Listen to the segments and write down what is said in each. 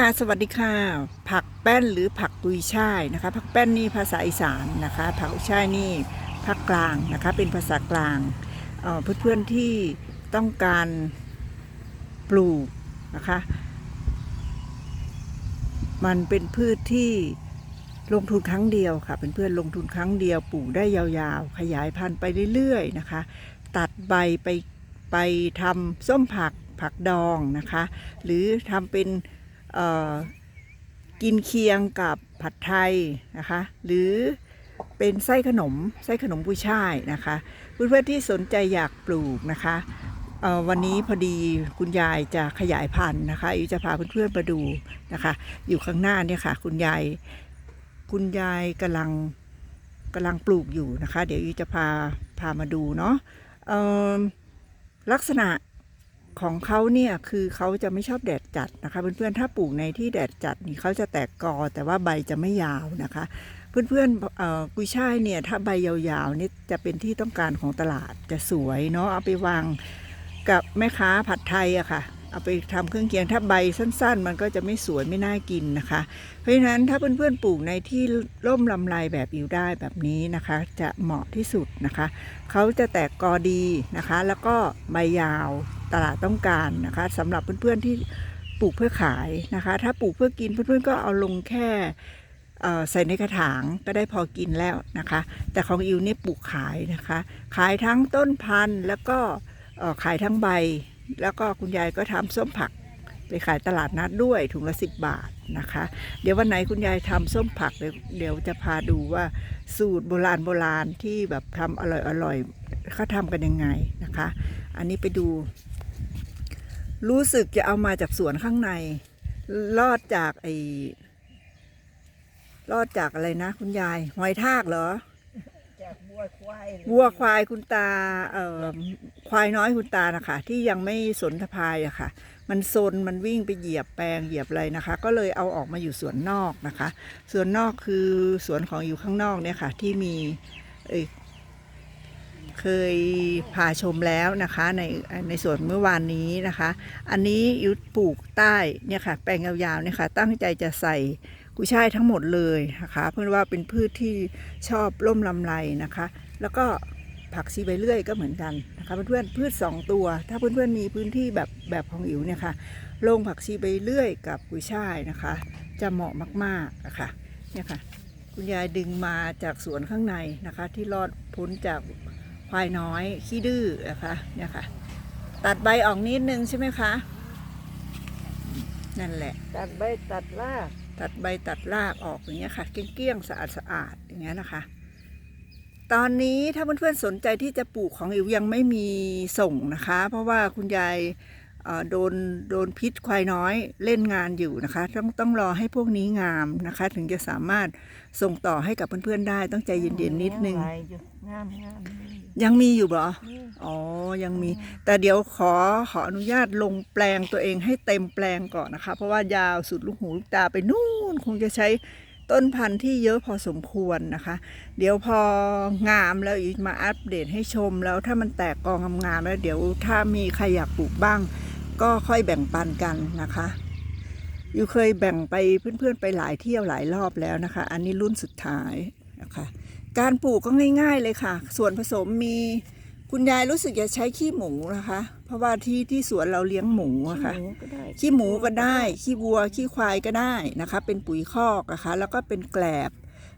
ค่ะสวัสดีค่ะ ผักแป้นหรือผักกุยช่ายนะคะ ผักแป้นนี่ภาษาอีสานนะคะ ผักกุยช่ายนี่ภาคกลางนะคะ เป็นภาษากลางเอ่อเพื่อนๆที่ต้องการปลูกนะคะ มันเป็นพืชที่ลงทุนครั้งเดียวค่ะเป็นเพื่อนลงทุนครั้งเดียวปลูกได้ยาวๆ ขยายพันธุ์ไปเรื่อยๆนะคะ ตัดใบไปไปทำส้มผักผักดองนะคะ หรือทำเป็น กินเคียงกับผัดไทยนะคะ หรือเป็นไส้ขนมไส้ขนมกุ้ยช่ายนะคะเพื่อนๆที่สนใจอยากปลูกนะคะวันนี้พอดีคุณยายจะขยายพันธุ์นะคะอิวจะพาเพื่อนๆมาดูนะคะ อยู่ข้างหน้าเนี่ยค่ะ คุณยายคุณยายกำลังกำลังปลูกอยู่นะคะ เดี๋ยวอิวจะพาพามาดูเนาะลักษณะ ของเขาเนี่ยคือเขาจะไม่ชอบแดดจัดนะคะเพื่อนๆถ้าปลูกในที่แดดจัดนี่เขาจะแตกกอแต่ว่าใบจะไม่ยาวนะคะ เพื่อนๆเอ่อกุยช่ายเนี่ยถ้าใบยาวๆนี่จะเป็นที่ต้องการของตลาดจะสวยเนาะเอาไปวางกับแม่ค้าผัดไทยอะค่ะ เอาไปทำเครื่องเคียงถ้าใบสั้น ๆ มันก็จะไม่สวยไม่น่ากินนะคะ เพราะฉะนั้นถ้าเพื่อนๆปลูกในที่ร่มลำไรแบบอิวได้แบบนี้นะคะ จะเหมาะที่สุดนะคะเขาจะแตกกอดีนะคะ แล้วก็ใบยาวตลาดต้องการนะคะสำหรับเพื่อนๆที่ปลูกเพื่อขายนะคะ ถ้าปลูกเพื่อกินเพื่อนๆก็เอาลงแค่ใส่ในกระถางก็ได้พอกินแล้วนะคะ แต่ของอิวเนี่ยปลูกขายนะคะ ขายทั้งต้นพันธุ์แล้วก็ขายทั้งใบ แล้วก็คุณยายก็ทำส้มผักไปขายตลาดนัดด้วยถุงละสิบบาทนะคะ เดี๋ยววันไหนคุณยายทำส้มผักเดี๋ยวเดี๋ยวจะพาดูว่าสูตรโบราณโบราณที่แบบทำอร่อยอร่อยเขาทำกันยังไงนะคะ อันนี้ไปดู รู้สึกจะเอามาจากสวนข้างในรอดจากไอ้รอดจากอะไรนะ คุณยายหอยทากเหรอ จากวัวควายวัวควายคุณตาเอ่อควายน้อยคุณตานะคะที่ยังไม่สนทพายอะค่ะ มันซนมันวิ่งไปเหยียบแปลงเหยียบอะไรนะคะ ก็เลยเอาออกมาอยู่สวนนอกนะคะสวนนอกคือสวนของอยู่ข้างนอกเนี่ยค่ะ ที่มีเอ่ยเคยพาชมแล้วนะคะ ในในสวนเมื่อวานนี้นะคะ อันนี้ยุดปลูกใต้เนี่ยค่ะ แปลงยาวๆเนี่ยค่ะ ตั้งใจจะใส่ กุยช่ายทั้งหมดเลยนะคะเพื่อว่าเป็นพืชที่ชอบร่มลำไรนะคะ แล้วก็ผักชีใบเลื่อยก็เหมือนกันนะคะเพื่อนๆพืชสองตัว ถ้าเพื่อนๆมีพื้นที่แบบแบบของอิ๋วเนี่ยค่ะลงผักชีใบเลื่อยกับกุยช่ายนะคะ จะเหมาะมากๆนะคะเนี่ยค่ะคุณยายดึงมาจากสวนข้างในนะคะ ที่รอดพ้นจากควายน้อยขี้ดื้อนะคะเนี่ยค่ะ ตัดใบออกนิดนึงใช่ไหมคะ นั่นแหละ ตัดใบตัดราก ตัดใบตัดรากออกอย่างเงี้ยค่ะเกลี้ยงๆสะอาดสะอาดๆอย่างเงี้ยนะคะ ตอนนี้ถ้าเพื่อนๆสนใจที่จะปลูกของอิ๋วยังไม่มีส่งนะคะ เพราะว่าคุณยาย โดนโดนพิษควายน้อยเล่นงานอยู่นะคะ ต้องต้องรอให้พวกนี้งามนะคะ ถึงจะสามารถส่งต่อให้กับเพื่อนๆได้ต้องใจเย็นๆนิดนึงหลายอยู่งามงามนี่ยังมีอยู่เหรอนี่อ๋อ ยังมี แต่เดี๋ยวขอขออนุญาตลงแปลงตัวเองให้เต็มแปลงก่อนนะคะ เพราะว่ายาวสุดลูกหูลูกตาไปนู่นคงจะใช้ต้นพันธุ์ที่เยอะพอสมควรนะคะ เดี๋ยวพองามแล้วอีกมาอัปเดตให้ชมแล้วถ้ามันแตกกองงามๆแล้วเดี๋ยวถ้ามีใครอยากปลูกบ้าง ก็ค่อยแบ่งปันกันนะคะอยู่เคยแบ่งไปเพื่อนๆไปหลายเที่ยวหลายรอบแล้วนะคะ อันนี้รุ่นสุดท้ายนะคะการปลูกก็ง่ายๆเลยค่ะ ส่วนผสมมีคุณยายรู้สึกจะใช้ขี้หมูนะคะ เพราะว่าที่ที่สวนเราเลี้ยงหมูอะค่ะหมูก็ได้ขี้หมูก็ได้ ขี้วัวขี้ควายก็ได้นะคะ เป็นปุ๋ยคอกนะคะ แล้วก็เป็นแกลบ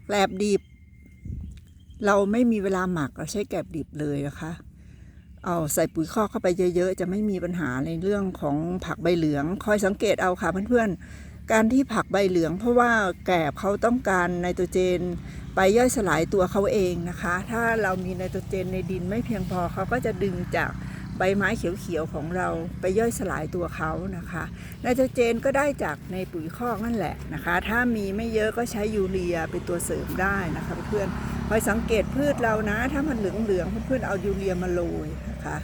แกลบดิบ เราไม่มีเวลาหมักเราใช้แกลบดิบเลยนะคะ เอาใส่ปุ๋ยคอกเข้าไปเยอะๆ จะไม่มีปัญหาในเรื่องของผักใบเหลือง คอยสังเกตเอาค่ะเพื่อนๆ การที่ผักใบเหลือง เพราะว่าแกลบเขาต้องการไนโตรเจน ไปย่อยสลายตัวเขาเองนะคะ ถ้าเรามีไนโตรเจนในดินไม่เพียงพอเขาก็จะดึงจากใบไม้เขียวๆของเราไปย่อยสลายตัวเขานะคะไนโตรเจนก็ได้จากในปุ๋ยคอกนั่นแหละนะคะ ถ้ามีไม่เยอะก็ใช้ยูเรียเป็นตัวเสริมได้นะคะเพื่อนๆ คอยสังเกตพืชเรานะ ถ้ามันเหลืองๆเพื่อนๆเอายูเรียมาโรยนะคะ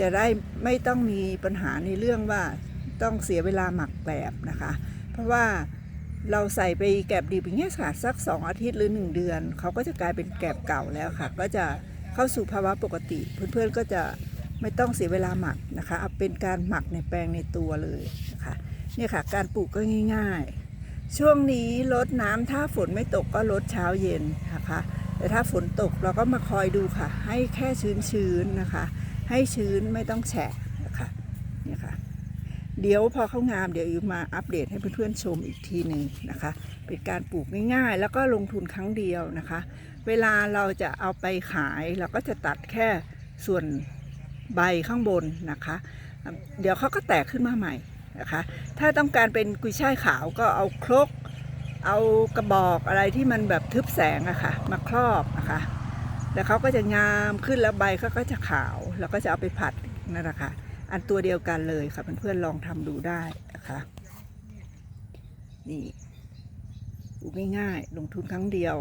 จะได้ไม่ต้องมีปัญหาในเรื่องว่าต้องเสียเวลาหมักแกลบนะคะ เพราะว่าเราใส่ไปแกลบดิบอย่างเงี้ยค่ะสักสองอาทิตย์หรือหนึ่งเดือน เขาก็จะกลายเป็นแกลบเก่าแล้วค่ะ ก็จะเข้าสู่ภาวะปกติ เพื่อนๆก็จะไม่ต้องเสียเวลาหมักนะคะเอาเป็นการหมักในแปลงในตัวเลยนะคะเนี่ยค่ะ การปลูกก็ง่าย ๆ ช่วงนี้ลดน้ำถ้าฝนไม่ตกก็ลดเช้าเย็นนะคะ แต่ถ้าฝนตกเราก็มาคอยดูค่ะ ให้แค่ชื้นๆนะคะ ให้ชื้นไม่ต้องแฉะนะคะนี่ค่ะ เดี๋ยวพอเขางามเดี๋ยวอิวมาอัปเดตให้เพื่อนๆชมอีกทีหนึ่งนะคะ เป็นการปลูกง่ายๆ แล้วก็ลงทุนครั้งเดียวนะคะ เวลาเราจะเอาไปขายเราก็จะตัดแค่ส่วนใบข้างบนนะคะ เดี๋ยวเขาก็แตกขึ้นมาใหม่นะคะ ถ้าต้องการเป็นกุยช่ายขาวก็เอาครก เอากระบอกอะไรที่มันแบบทึบแสงอะค่ะ มาครอบนะคะ แล้วเขาก็จะงามขึ้นแล้วใบเขาก็จะขาว แล้วก็จะเอาไปผัดนั่นแหละค่ะ อันตัวเดียวกันเลยค่ะเพื่อนๆลองทำดูได้นะคะนี่ปลูง่ายๆลงทุนครั้งเดียว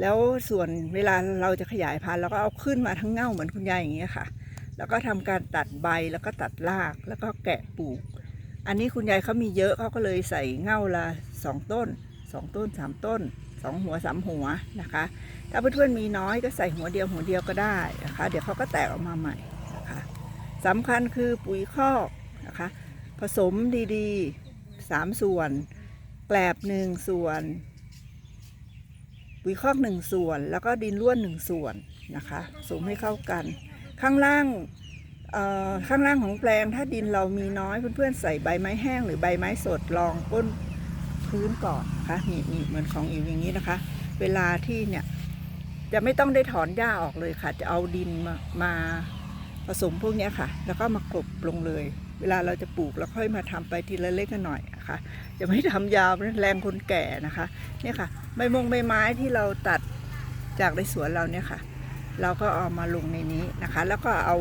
แล้วส่วนเวลาเราจะขยายพันธุ์เราก็เอาขึ้นมาทั้งเง่าเหมือนคุณยายอย่างเงี้ยค่ะ แล้วก็ทำการตัดใบแล้วก็ตัดรากแล้วก็แกะปลูก อันนี้คุณยายเขามีเยอะเขาก็เลยใส่เง่าละสองต้น สองต้นสามต้นสองหัวสามหัวนะคะ ถ้าเพื่อนๆมีน้อยก็ใส่หัวเดียวหัวเดียวก็ได้นะคะ เดี๋ยวเขาก็แตกออกมาใหม่นะคะสำคัญคือปุ๋ยคอกนะคะ ผสมดีๆสามส่วน แกลบหนึ่งส่วน ปุ๋ยคอกหนึ่งส่วน แล้วก็ดินร่วนหนึ่งส่วนนะคะผสมให้เข้ากัน ข้างล่างข้างล่างของแปลงถ้าดินเรามีน้อยเพื่อนๆใส่ใบไม้แห้งหรือใบไม้สดรองก้น พื้นก่อนนะคะนี่นี่เหมือนของอิวอย่างนี้นะคะ เวลาที่เนี่ยจะไม่ต้องได้ถอนหญ้าออกเลยค่ะ จะเอาดินมามาผสมพวกนี้ค่ะ แล้วก็มากลบลงเลย เวลาเราจะปลูกแล้วค่อยมาทำไปทีละเล็กละหน่อยนะคะจะไม่ทำยาวแรงคนแก่นะคะเนี่ยค่ะใบมงใบไม้ที่เราตัดจากในสวนเราเนี่ยค่ะ เราก็เอามาลงในนี้นะคะ แล้วก็เอา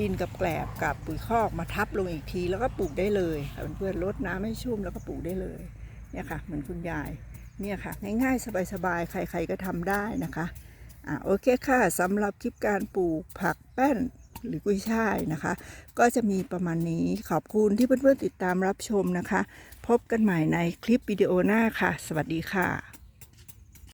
ดินกับแกลบกับปุ๋ยคอกมาทับลงอีกที แล้วก็ปลูกได้เลยค่ะเพื่อนๆรดน้ำให้ชุ่มแล้วก็ปลูกได้เลย เนี่ยค่ะเหมือนคุณยายเนี่ยค่ะง่ายๆ สบายๆ ใครๆก็ทำได้นะคะอ่าโอเคค่ะสำหรับคลิปการปลูกผักแป้นหรือกุ้ยช่ายนะคะ ก็จะมีประมาณนี้ขอบคุณที่เพื่อนๆติดตามรับชมนะคะ พบกันใหม่ในคลิปวิดีโอหน้าค่ะ สวัสดีค่ะ